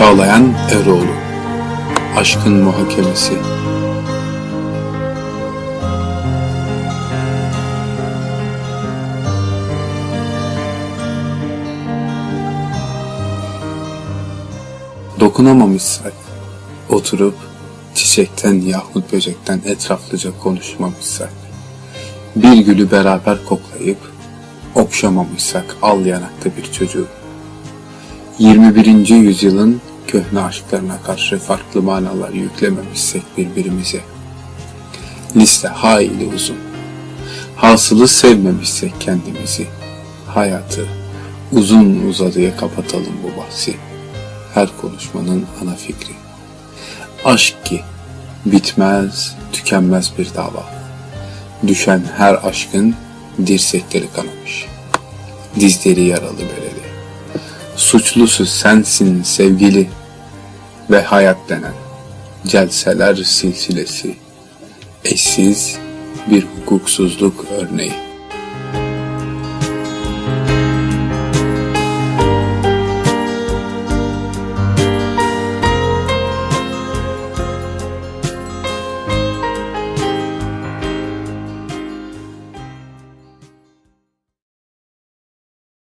Çağlayan Eroğlu. Aşkın Muhakemesi. Dokunamamışsak oturup çiçekten yahut böcekten etraflıca konuşmamışsak bir gülü beraber koklayıp okşamamışsak al yanakta bir çocuğu. 21. yüzyılın köhne aşklarına karşı farklı manalar yüklememişsek birbirimize. Liste hayli uzun. Hasılı sevmemişsek kendimizi. Hayatı uzun uzadıya kapatalım bu bahsi. Her konuşmanın ana fikri. Aşk ki bitmez, tükenmez bir dava. Düşen her aşkın dirsekleri kanamış. Dizleri yaralı beleli. Suçlusu sensin sevgili ve hayat denen celseler silsilesi. Eşsiz bir hukuksuzluk örneği.